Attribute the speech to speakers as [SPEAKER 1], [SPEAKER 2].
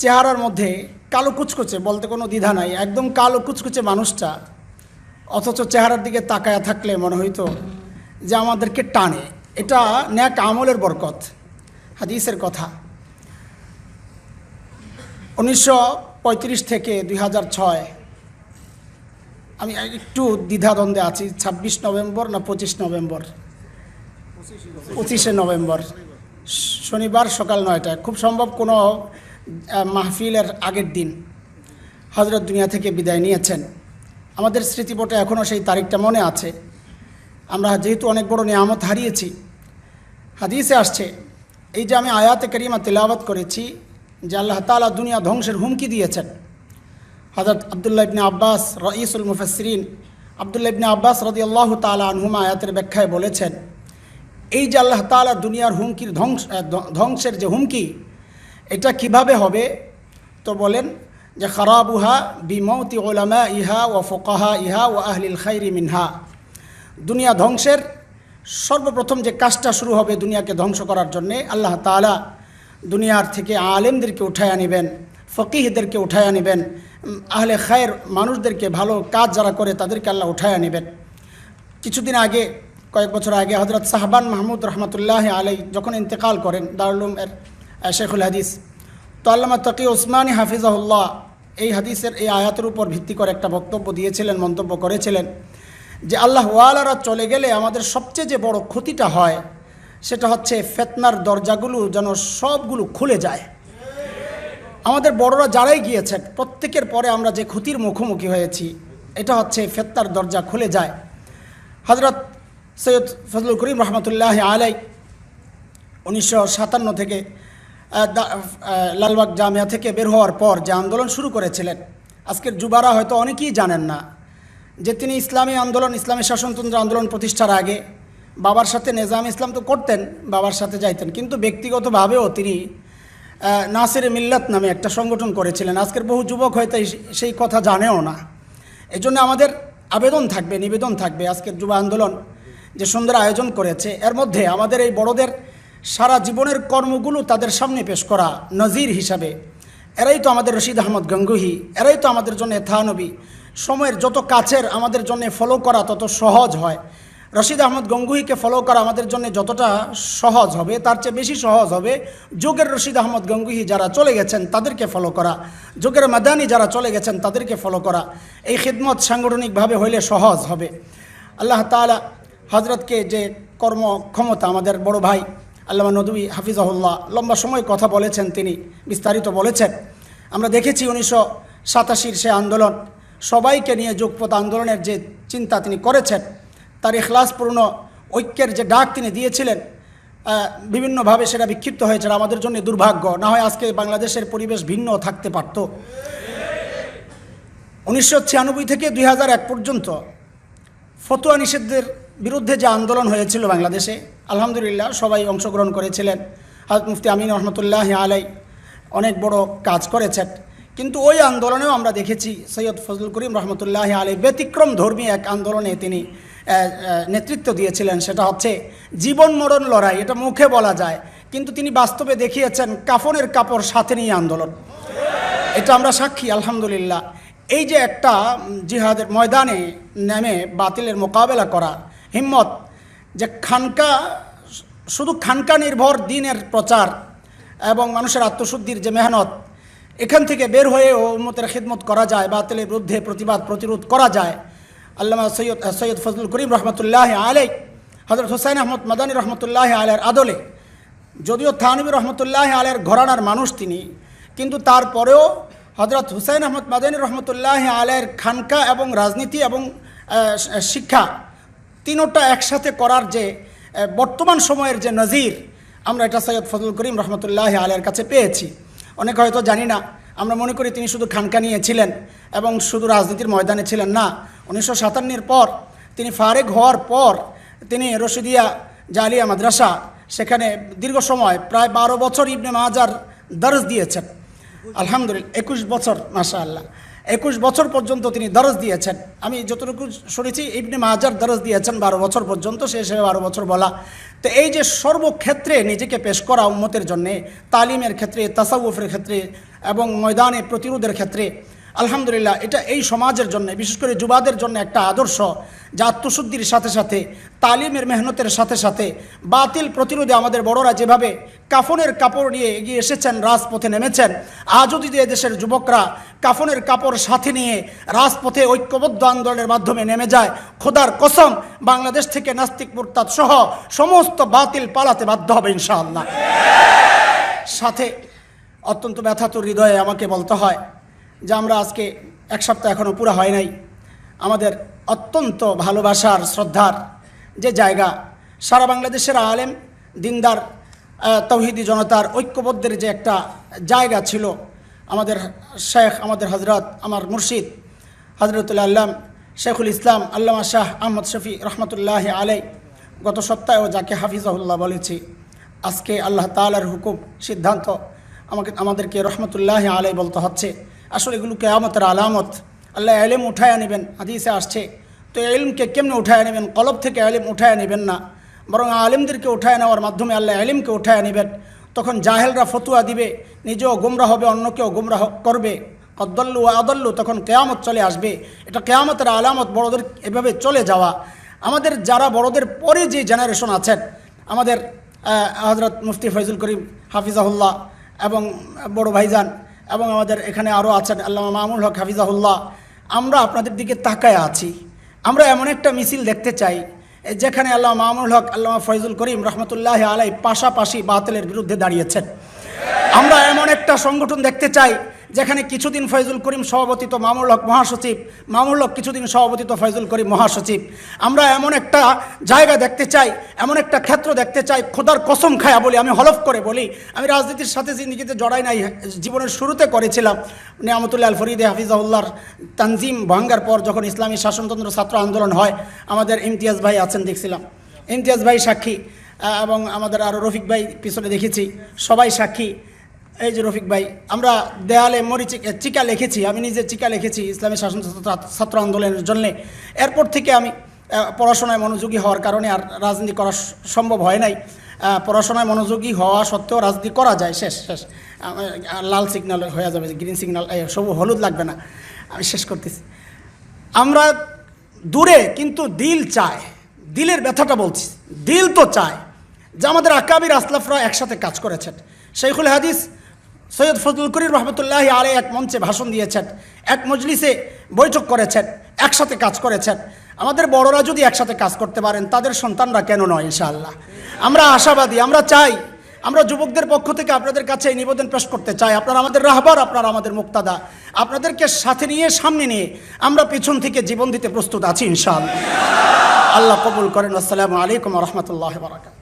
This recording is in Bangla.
[SPEAKER 1] চেহারার মধ্যে কালো কুচকুচে বলতে কোনো দ্বিধা নাই, একদম কালো কুচকুচে মানুষটা। অথচ চেহারার দিকে তাকায়া থাকলে মনে হইতো যে আমাদেরকে টানে। এটা ন্যাক আমলের বরকত, হাদিসের কথা। উনিশশো পঁয়ত্রিশ থেকে দুই হাজার ছয়, আমি একটু দ্বিধাদ্বন্দ্বে আছি, ছাব্বিশ নভেম্বর না পঁচিশ নভেম্বর? পঁচিশে নভেম্বর। শনিবার সকাল নয়টায়। খুব সম্ভব কোনো মাহফিলের আগের দিন হজরত দুনিয়া থেকে বিদায় নিয়েছেন। আমাদের স্মৃতিপটে এখনও সেই তারিখটা মনে আছে। আমরা যেহেতু অনেক বড় নিয়ামত হারিয়েছি, হাদিসে আসছে, এই যে আমি আয়াতে করিমা তেলাওয়াত করেছি যে আল্লাহ তাআলা দুনিয়া ধ্বংসের হুমকি দিয়েছেন। হজরত আবদুল্লাহ ইবনে আব্বাস রঈসুল মুফাসরিন আবদুল্লাহ ইবনে আব্বাস রদি আল্লাহ তালা আনহুমা আয়াতের ব্যাখ্যায় বলেছেন, এই যে আল্লাহ তাআলা দুনিয়ার হুমকির ধ্বংস ধ্বংসের যে হুমকি এটা কীভাবে হবে? তো বলেন যে, খারাবুহা বিমৌতি ওলামা ইহা ও ফোকাহা ইহা ও আহলিল খাইরি মিনহা। দুনিয়া ধ্বংসের সর্বপ্রথম যে কাজটা শুরু হবে দুনিয়াকে ধ্বংস করার জন্যে, আল্লাহ তাআলা দুনিয়ার থেকে আলেমদেরকে উঠায় আনিবেন ফকিহদেরকে উঠায় আনিবেন আহলে খায়ের মানুষদেরকে ভালো কাজ যারা করে তাদেরকে আল্লাহ উঠায় আনিবেন কিছুদিন আগে, কয়েক বছর আগে হজরত সাহবান মাহমুদ রহমতুল্লাহ আলাই যখন ইন্তেকাল করেন দারুলুম এর শেখুল হাদিস। তো আল্লামা তকি ওসমানী হাফিজাহুল্লাহ এই হাদিসের এই আয়াতের উপর ভিত্তি করে একটা বক্তব্য দিয়েছিলেন, মন্তব্য করেছিলেন যে আল্লাহ ওয়ালারা চলে গেলে আমাদের সবচেয়ে যে বড় ক্ষতিটা হয় সেটা হচ্ছে ফেতনার দরজাগুলো যেন সবগুলো খুলে যায়। আমাদের বড়রা যারাই গিয়েছেন প্রত্যেকের পরে আমরা যে ক্ষতির মুখোমুখি হয়েছি, এটা হচ্ছে ফেতনার দরজা খুলে যায়। হজরত সৈয়দ ফজলুল করিম রহমতুল্লাহ আলাই উনিশশো সাতান্ন থেকে লালবাগ জামিয়া থেকে বের হওয়ার পর যে আন্দোলন শুরু করেছিলেন, আজকের যুবারা হয়তো অনেকেই জানেন না যে তিনি ইসলামী আন্দোলন, ইসলামী শাসনতন্ত্র আন্দোলন প্রতিষ্ঠার আগে বাবার সাথে নেজাম ইসলাম তো করতেন, বাবার সাথে যাইতেন। কিন্তু ব্যক্তিগতভাবেও তিনি নাসির মিল্লাত নামে একটা সংগঠন করেছিলেন। আজকের বহু যুবক হয়তো সেই কথা জানেও না। এই জন্য আমাদের আবেদন থাকবে, নিবেদন থাকবে আজকের যুব আন্দোলন যে সুন্দর আয়োজন করেছে। এর মধ্যে আমাদের এই বড়দের সারা জীবনের কর্মগুলো তাদের সামনে পেশ করা নজির হিসাবে। এরাই তো আমাদের রশিদ আহমদ গঙ্গুহি, এরাই তো আমাদের জন্য থানবী সময়ের যত কাছের আমাদের জন্য ফলো করা তত সহজ হয়। রশিদ আহমদ গঙ্গুহিকে ফলো করা আমাদের জন্য যতটা সহজ হবে, তার চেয়ে বেশি সহজ হবে যুগের রশিদ আহমদ গঙ্গুহি যারা চলে গেছেন তাদেরকে ফলো করা। যুগের মাদানি যারা চলে গেছেন তাদেরকে ফলো করা। এই খিদমত সাংগঠনিকভাবে হইলে সহজ হবে। আল্লাহ তালা হজরতকে যে কর্মক্ষমতা আমাদের বড় ভাই আল্লামা নদী হাফিজাহুল্লাহ, লম্বা সময় কথা বলেছেন তিনি, বিস্তারিত বলেছেন। আমরা দেখেছি উনিশশো সাতাশির সে আন্দোলন, সবাইকে নিয়ে যোগপথ আন্দোলনের যে চিন্তা তিনি করেছেন, তার ইখলাসপূর্ণ ঐক্যের যে ডাক তিনি দিয়েছিলেন বিভিন্নভাবে সেটা বিক্ষিপ্ত হয়েছে আমাদের জন্য দুর্ভাগ্য, না হয় আজকে বাংলাদেশের পরিবেশ ভিন্ন থাকতে পারত। উনিশশো ছিয়ানব্বই থেকে দুই পর্যন্ত ফতোয়া নিষেধের বিরুদ্ধে যে আন্দোলন হয়েছিল বাংলাদেশে, আলহামদুলিল্লাহ সবাই অংশগ্রহণ করেছিলেন। হাজরত মুফতি আমিন রহমতুল্লাহ আলাই অনেক বড় কাজ করেছেন। কিন্তু ওই আন্দোলনেও আমরা দেখেছি সৈয়দ ফজলুল করিম রহমতুল্লাহ আলাই ব্যতিক্রম ধর্মী এক আন্দোলনে তিনি নেতৃত্ব দিয়েছিলেন। সেটা হচ্ছে জীবন মরণ লড়াই, এটা মুখে বলা যায়। কিন্তু তিনি বাস্তবে দেখিয়েছেন কাফনের কাপড় সাথে নিয়ে আন্দোলন। এটা আমরা সাক্ষী, আলহামদুলিল্লাহ। এই যে একটা জিহাদের ময়দানে নেমে বাতিলের মোকাবেলা করা হিম্মত যে খানকা, শুধু খানকা নির্ভর দিনের প্রচার এবং মানুষের আত্মশুদ্ধির যে মেহনত, এখান থেকে বের হয়ে উম্মতের খিদমত করা যায়, বাতিলের বিরুদ্ধে প্রতিবাদ, প্রতিরোধ করা যায়। আল্লামা সৈয়দ সৈয়দ ফজলুল করিম রহমতুল্লাহ আলাই হজরত হুসাইন আহমদ মাদানী রহমতুল্লাহ আলের আদলে, যদিও থানবী রহমতুল্লাহ আলের ঘরানার মানুষ তিনি, কিন্তু তারপরেও হজরত হুসাইন আহমদ মাদানী রহমতুল্লাহ আলের খানকা এবং রাজনীতি এবং শিক্ষা তিনোটা একসাথে করার যে বর্তমান সময়ের যে নজির, আমরা এটা সৈয়দ ফজল করিম রহমতুল্লাহ আলের কাছে পেয়েছি। অনেক হয়তো জানি না, আমরা মনে করি তিনি শুধু খানকা নিয়েছিলেন এবং শুধু রাজনীতির ময়দানে ছিলেন না। উনিশশো সাতান্নের পর তিনি ফারেক হওয়ার পর তিনি রশিদিয়া জালিয়া মাদ্রাসা, সেখানে দীর্ঘ সময়, প্রায় বারো বছর ইবনে মাজার দরজ দিয়েছেন। আলহামদুলিল্লাহ, একুশ বছর মাশা আল্লাহ একুশ বছর পর্যন্ত তিনি দরজ দিয়েছেন। আমি যতটুকু শুনেছি, ইবনে মাজার দরজ দিয়েছেন বারো বছর পর্যন্ত, সে হিসেবে বারো বছর বলা। তো এই যে সর্বক্ষেত্রে নিজেকে পেশ করা উম্মতের জন্যে, তালিমের ক্ষেত্রে, তাসাউফের ক্ষেত্রে এবং ময়দানে প্রতিরোধের ক্ষেত্রে আলহামদুলিল্লাহ, এটা এই সমাজের জন্য, বিশেষ করে যুবাদের জন্য একটা আদর্শ যা আত্মশুদ্ধির সাথে সাথে, তালিমের মেহনতের সাথে সাথে, বাতিল প্রতিরোধে আমাদের বড়রা যেভাবে কাফনের কাপড় নিয়ে এগিয়ে এসেছেন, রাজপথে নেমেছেন, আজও যদি দেশের যুবকরা কাফনের কাপড় সাথে নিয়ে রাজপথে ঐক্যবদ্ধ আন্দোলনের মাধ্যমে নেমে যায়, খোদার কসম বাংলাদেশ থেকে নাস্তিক মুরতাদ সহ সমস্ত বাতিল পালাতে বাধ্য হবে ইনশাআল্লাহ। সাথে অত্যন্ত ব্যথাতুর হৃদয়ে আমাকে বলতে হয় যে আমরা আজকে এক সপ্তাহ এখনও পুরো হয় নাই। আমাদের অত্যন্ত ভালোবাসার, শ্রদ্ধার যে জায়গা, সারা বাংলাদেশের আলেম, দিনদার তৌহিদি জনতার ঐক্যবদ্ধের যে একটা জায়গা ছিল, আমাদের শেখ, আমাদের হজরত আমার মুর্শিদ হজরতুল্লাহ আল্লাম, শেখুল ইসলাম, আল্লামা শাহ আহমদ শফি রহমতুল্লাহ আলাই গত সপ্তাহেও যাকে হাফিজাহুল্লাহ বলেছি, আজকে আল্লাহ তালার হুকুম, সিদ্ধান্ত আমাকে, আমাদেরকে রহমতুল্লাহ আলাই বলতে হচ্ছে। আসলে এগুলো কেয়ামতের আলামত। আল্লাহ এলেম উঠায় নেবেন, হাদিসে আসছে। তো এলমকে কেমনে উঠায় নেবেন? কলব থেকে এলিম উঠায় নেবেন না। বরং আলেমদেরকে উঠায় নেওয়ার মাধ্যমে আল্লাহ এলিমকে উঠায় নেবেন। তখন জাহেলরা ফতুয়া দিবে, নিজেও গুমরা হবে, অন্যকেও গুমরাহ করবে। কদ্দল্লু আদল্লু, তখন কেয়ামত চলে আসবে। এটা কেয়ামতের আলামত, বড়দের এভাবে চলে যাওয়া। আমাদের যারা বড়দের পরে যে জেনারেশন আছেন, আমাদের হজরত মুফতি ফৈজুল করিম হাফিজাহুল্লাহ এবং বড় ভাইজান এবং আমাদের এখানে আরও আছেন আল্লাহ মামুল হক হাফিজাহুল্লাহ। আমরা আপনাদের দিকে তাকায় আছি। আমরা এমন একটা মিছিল দেখতে চাই, যেখানে আল্লাহ মামুল হক আল্লাহ ফয়জুল করিম রহমতুল্লাহ আলাই পাশাপাশি বাতিলের বিরুদ্ধে দাঁড়িয়েছেন। আমরা এমন একটা সংগঠন দেখতে চাই যেখানে কিছুদিন ফয়জুল করিম সভাপতি তো মামুল হক মহাসচিব মামুল হক কিছুদিন সভাপতি তো ফয়জুল করিম মহাসচিব। আমরা এমন একটা জায়গা দেখতে চাই, এমন একটা ক্ষেত্র দেখতে চাই, খোদার কসম খায়া বলি, আমি হলফ করে বলি। আমি রাজনীতির সাথে যে জিন্দিগিতে জড়াই নাই, জীবনের শুরুতে করেছিলাম, নিয়ামতুল্লাহ আল ফরিদে হাফিজাউল্লাহর তানজিম ভাঙ্গার পর যখন ইসলামী শাসনতন্ত্র ছাত্র আন্দোলন হয়, আমাদের ইমতিয়াজ ভাই আছেন, দেখছিলাম। ইমতিয়াজ ভাই সাক্ষী এবং আমাদের আরও রফিক ভাই পিছনে দেখেছি, সবাই সাক্ষী। এই যে রফিক ভাই, আমরা দেয়ালে মরিচি চিকা লিখেছি, আমি নিজে চিকা লিখেছি ইসলামী শাসন ছাত্র- ছাত্র আন্দোলনের জন্যে। এরপর থেকে আমি পড়াশোনায় মনোযোগী হওয়ার কারণে আর রাজনীতি করা সম্ভব হয় নাই। পড়াশোনায় মনোযোগী হওয়া সত্ত্বেও রাজনীতি করা যায়, শেষ শেষ। লাল সিগন্যাল হয়ে যাবে গ্রিন সিগন্যাল সবু হলুদ লাগবে না। আমি শেষ করতেছি। আমরা দূরে কিন্তু দিল চায়, দিলের ব্যথাটা বলছি, দিল তো চায়। যে আমাদের আকাবির আসলাফরা একসাথে কাজ করেছেন। শেখুল হাদিস সৈয়দ ফজলুল করির রহমতুল্লাহ আলে এক মঞ্চে ভাষণ দিয়েছেন, এক মজলিসে বৈঠক করেছেন, একসাথে কাজ করেছেন। আমাদের বড়রা যদি একসাথে কাজ করতে পারেন, তাদের সন্তানরা কেন নয় ইনশাআল্লাহ? আমরা আশাবাদী, আমরা চাই, আমরা যুবকদের পক্ষ থেকে আপনাদের কাছে এই নিবেদন পেশ করতে চাই। আপনারা আমাদের রাহবার, আপনারা আমাদের মুক্তাদা। আপনাদেরকে সাথে নিয়ে, সামনে নিয়ে আমরা পিছন থেকে জীবন দিতে প্রস্তুত আছি ইনশাআল্লাহ। আল্লাহ কবুল করেন। আসসালামু আলাইকুম রহমতুল্লাহ বারাকাত